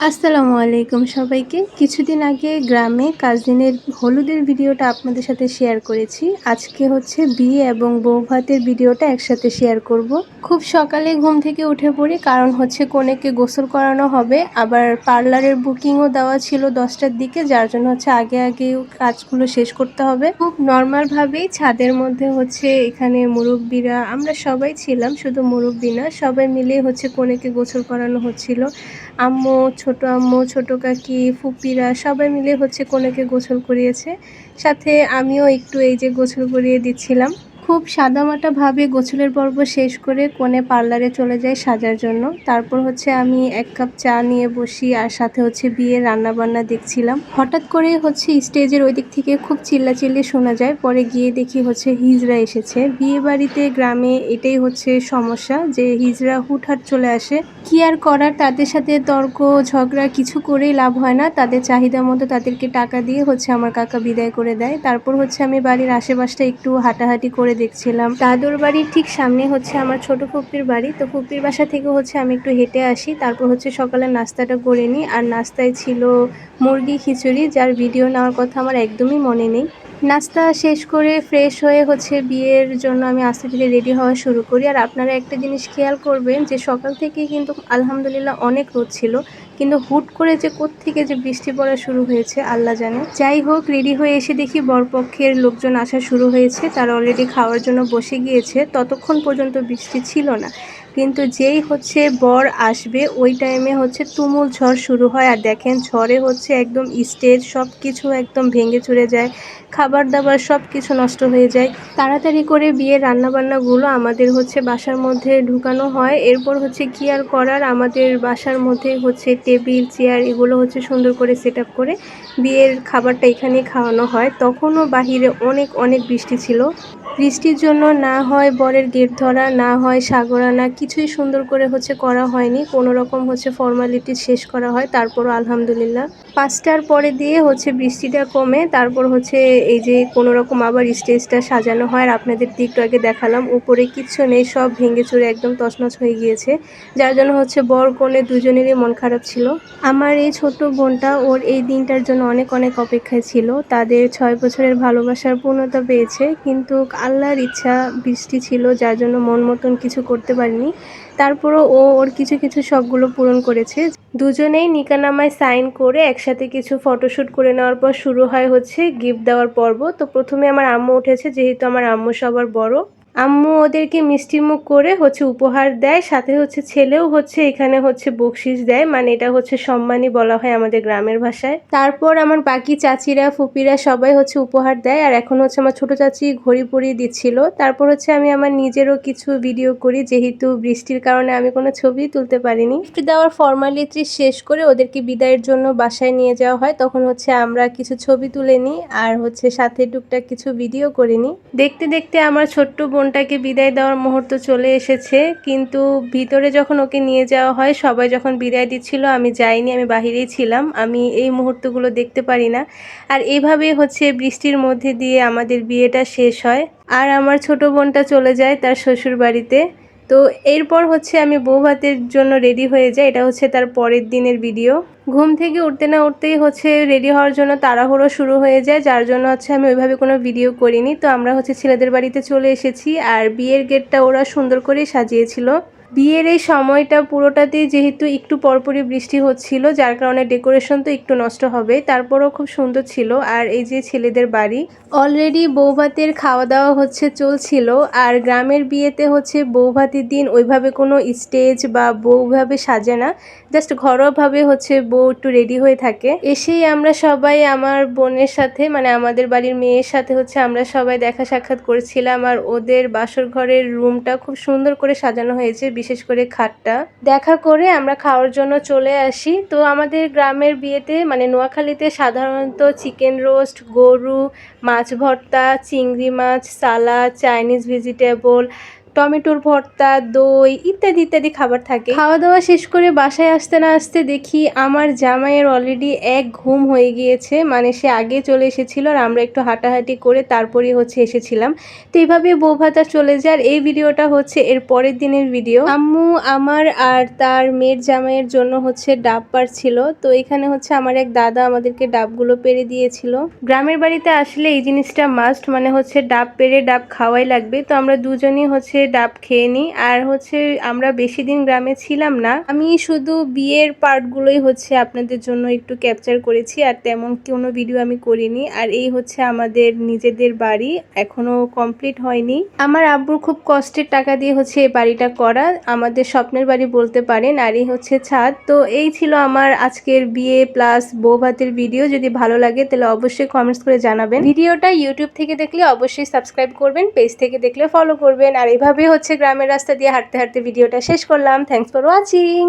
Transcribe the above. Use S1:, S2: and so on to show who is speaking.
S1: আসসালামু আলাইকুম সবাইকে। কিছুদিন আগে গ্রামে কাজিনের হলুদের ভিডিওটা আপনাদের সাথে শেয়ার করেছি। আজকে হচ্ছে বিয়ে এবং বউ ভাতের ভিডিওটা একসাথে শেয়ার করব। খুব সকালে ঘুম থেকে উঠে পড়ি, কারণ হচ্ছে কনেকে গোসল করানো হবে। আবার পার্লারের বুকিংও দেওয়া ছিল দশটার দিকে, যার জন্য হচ্ছে আগে আগে কাজগুলো শেষ করতে হবে। খুব নর্মালভাবেই ছাদের মধ্যে হচ্ছে এখানে মুরব্বীরা, আমরা সবাই ছিলাম, শুধু মুরব্বী না, সবাই মিলে হচ্ছে কনেকে গোসল করানো হচ্ছিল। আম্মু, ছোট আম্মু, ছোট কাকি, ফুপিরা সবাই মিলে হচ্ছে কনেকে গোসল করিয়েছে। সাথে আমিও একটু এই যে গোসল করিয়ে দিচ্ছিলাম। খুব সাদামাটাভাবে গোছলের পর্ব শেষ করে কোণে পার্লারে চলে যায় সাজার জন্য। তারপর হচ্ছে আমি এক কাপ চা নিয়ে বসি আর সাথে হচ্ছে বিয়ের রান্না বান্না দেখছিলাম। হঠাৎ করে হচ্ছে স্টেজের ওই দিক থেকে খুব চিল্লাচিল্লি শোনা যায়। পরে গিয়ে দেখি হচ্ছে হিজরা এসেছে। বিয়ে বাড়িতে গ্রামে এটাই হচ্ছে সমস্যা যে হিজরা হুটহাট চলে আসে। কি আর করার? তাদের সাথে তর্ক, ঝগড়া কিছু করেই লাভ হয় না। তাদের চাহিদা মতো তাদেরকে টাকা দিয়ে হচ্ছে আমার কাকা বিদায় করে দেয়। তারপর হচ্ছে আমি বাড়ির আশেপাশটা একটু হাঁটাহাঁটি করে দেখছিলাম। দাদুর বাড়ির ঠিক সামনে হচ্ছে আমার ছোট ফুপির বাড়ি। তো ফুপির বাসা থেকে হচ্ছে আমি একটু হেঁটে আসি। তারপর হচ্ছে সকালে নাস্তাটা করে নিই। আর নাস্তায় ছিল মুরগি খিচুড়ি, যার ভিডিও নেওয়ার কথা আমার একদমই মনে নেই। নাস্তা শেষ করে ফ্রেশ হয়ে হচ্ছে বিয়ের জন্য আমি আস্তে ধীরে রেডি হওয়া শুরু করি। আর আপনারা একটা জিনিস খেয়াল করবেন যে সকাল থেকেই কিন্তু আলহামদুলিল্লাহ অনেক রোদ ছিল, কিন্তু হুট করে যে থেকে যে বৃষ্টি পড়া শুরু হয়েছে, আল্লাহ জানে। যাই হোক রেডি হয়ে এসে দেখি বরপক্ষের লোকজন আসা শুরু হয়েছে, তারা অলরেডি খাওয়ার জন্য বসে গিয়েছে। ততক্ষণ পর্যন্ত বৃষ্টি ছিল না। কিন্তু যেই হচ্ছে বর আসবে, ওই টাইমে হচ্ছে তুমুল ঝড় শুরু হয়। আর দেখেন, ঝড়ে হচ্ছে একদম স্টেজ সব কিছু একদম ভেঙে চুরে যায় খাবার দাবার সব কিছু নষ্ট হয়ে যায়। তাড়াতাড়ি করে বিয়ের রান্নাবান্নাগুলো আমাদের হচ্ছে বাসার মধ্যে ঢুকানো হয়। এরপর হচ্ছে কি আর করার? আমাদের বাসার মধ্যে হচ্ছে টেবিল, চেয়ার এগুলো হচ্ছে সুন্দর করে সেট করে বিয়ের খাবারটা এখানেই খাওয়ানো হয়। তখনও বাহিরে অনেক অনেক বৃষ্টি ছিল। বৃষ্টির জন্য না হয় বরের গেট ধরা, না হয় সাগরানা কিছুই সুন্দর করে হচ্ছে করা হয়নি। কোনো রকম হচ্ছে ফর্মালিটি শেষ করা হয়। তারপরও আলহামদুলিল্লাহ। পাঁচটার পরে দিয়ে হচ্ছে বৃষ্টিটা কমে, তারপর হচ্ছে এই যে কোনো রকম আবার স্টেজটা সাজানো হয় আর আপনাদের একটু আগে দেখালাম, উপরে কিচ্ছু নেই, সব ভেঙে চুরে একদম তছনছ হয়ে গিয়েছে, যার জন্য হচ্ছে বর কনে দুজনেরই মন খারাপ ছিল। আমার এই ছোট বোনটা ওর এই দিনটার জন্য অনেক অনেক অপেক্ষায় ছিল, তাদের ছয় বছরের ভালোবাসার পূর্ণতা পেয়েছে, কিন্তু আল্লাহর ইচ্ছা বৃষ্টি ছিল, যার জন্য মন মতন কিছু করতে পারিনি, তারপরও ও ওর কিছু কিছু শখগুলো পূরণ করেছে দুজনেই নিকানামায় সাইন করে একসাথে কিছু ফটোশ্যুট করে নেওয়ার পর শুরু হয় হচ্ছে গিফট দেওয়ার পর্ব। তো প্রথমে আমার আম্মু উঠেছে, যেহেতু আমার আম্মু সবার বড়। আম্মু ওদেরকে মিষ্টিমুখ করে হচ্ছে উপহার দেয়, সাথে হচ্ছে ছেলেও হচ্ছে এখানে হচ্ছে বকশিস দেয় মানে এটা হচ্ছে সম্মানই বলা হয় আমাদের গ্রামের ভাষায়। তারপর আমার বাকি চাচিরা, ফুপিরা সবাই হচ্ছে উপহার দেয়, আর এখন হচ্ছে আমার ছোট চাচি ঘড়ি পরিয়ে দিচ্ছিল। তারপর হচ্ছে আমি আমার নিজেরও কিছু ভিডিও করি, যেহেতু বৃষ্টির কারণে আমি কোনো ছবি তুলতে পারিনি। গিফট দেওয়ার ফর্মালিটি শেষ করে ওদেরকে বিদায়ের জন্য বাসায় নিয়ে যাওয়া হয়, তখন হচ্ছে আমরা কিছু ছবি তুলে নিই, আর হচ্ছে সাথে টুকটাক কিছু ভিডিও করে নিই। দেখতে দেখতে আমার ছোট্ট বোন বোনটাকে বিদায় দেওয়ার মুহূর্ত চলে এসেছে, কিন্তু ভিতরে যখন ওকে নিয়ে যাওয়া হয়, সবাই যখন বিদায় দিচ্ছিল, আমি যাইনি, আমি বাহিরেই ছিলাম, আমি এই মুহূর্তগুলো দেখতে পারি না। আর এইভাবে হচ্ছে বৃষ্টির মধ্যে দিয়ে আমাদের বিয়েটা শেষ হয়। আর আমার ছোট বোনটা চলে যায় তার শ্বশুর বাড়িতে তো এরপর হচ্ছে আমি বউ ভাতের জন্য রেডি হয়ে যাই, এটা হচ্ছে তার পরের দিনের ভিডিও ঘুম থেকে উঠতে না উঠতেই হচ্ছে রেডি হওয়ার জন্য তাড়াহুড়ো শুরু হয়ে যায়, যার জন্য হচ্ছে আমি ওইভাবে কোনো ভিডিও করিনি। তো আমরা হচ্ছে ছেলেদের বাড়িতে চলে এসেছি, আর বিয়ের গেটটা ওরা সুন্দর করে সাজিয়েছিল। বিয়ের এই সময়টা পুরোটাতেই যেহেতু একটু পরপরই বৃষ্টি হচ্ছিল, যার কারণে ডেকোরেশন তো একটু নষ্ট হবে, তারপরও খুব সুন্দর ছিল। আর এই যে ছেলেদের বাড়ি অলরেডি বৌভাতের খাওয়া দাওয়া হচ্ছে, চলছিল। আর গ্রামের বিয়েতে হচ্ছে বৌভাতের দিন ওইভাবে কোনো স্টেজ বা বউভাবে সাজে না জাস্ট ঘরোয়াভাবে হচ্ছে বউ একটু রেডি হয়ে থাকে। এসেই আমরা সবাই আমার বোনের সাথে মানে আমাদের বাড়ির মেয়ের সাথে হচ্ছে আমরা সবাই দেখা সাক্ষাৎ করেছিলাম। আর ওদের বাসর ঘরের রুমটা খুব সুন্দর করে সাজানো হয়েছে বিশেষ করে খাটটা। দেখা করে আমরা খাওয়ার জন্য চলে আসি। তো আমাদের গ্রামের বিয়েতে মানে নোয়াখালীতে সাধারণত চিকেন রোস্ট, গরু, মাছ ভর্তা, চিংড়ি মাছ, সালাদ, চাইনিজ ভেজিটেবল টমেটোর ভর্তা, দই ইত্যাদি ইত্যাদি খাবার থাকে। খাওয়া দাওয়া শেষ করে বাসায় আসতে না আসতে দেখি আমার জামাইয়ের অলরেডি এক ঘুম হয়ে গিয়েছে। মানে সে আগে চলে এসেছিল আর আমরা একটু হাঁটাহাঁটি করে তারপরেই হচ্ছে এসেছিলাম। তো এইভাবে বউ ভাতা চলে যায় এই ভিডিওটা হচ্ছে এর পরের দিনের ভিডিও। আম্মু, আমার আর তার মেয়ের জামাইয়ের জন্য হচ্ছে ডাব পারছিল। তো এখানে হচ্ছে আমার এক দাদা আমাদেরকে ডাবগুলো পেরে দিয়েছিল। গ্রামের বাড়িতে আসলে এই জিনিসটা মাস্ট মানে হচ্ছে ডাব পেরে ডাব খাওয়াই লাগবে। তো আমরা দুজনই হচ্ছে ডাব খেয়ে নিই। আর হচ্ছে আমরা বেশি দিন গ্রামে ছিলাম না, আমি শুধু বিয়ের পার্টগুলোই হচ্ছে আপনাদের জন্য একটু ক্যাপচার করেছি আর তেমন কোনো ভিডিও আমি করিনি। আর এই হচ্ছে আমাদের নিজেদের বাড়ি, এখনও কমপ্লিট হয়নি। আমার আব্বুর খুব কষ্টের টাকা দিয়ে হচ্ছে এই বাড়িটা করা, আমাদের স্বপ্নের বাড়ি বলতে পারেন, আর এই হচ্ছে ছাদ। তো এই ছিল আমার আজকের বিয়ে প্লাস বউ ভাতের ভিডিও, যদি ভালো লাগে তাহলে অবশ্যই কমেন্টস করে জানাবেন। ভিডিওটা ইউটিউব থেকে দেখলে অবশ্যই সাবস্ক্রাইব করবেন পেজ থেকে দেখলে ফলো করবেন, আর এভাবে হচ্ছে গ্রামের রাস্তা দিয়ে হাঁটতে হাঁটতে ভিডিওটা শেষ করলাম। Thanks for watching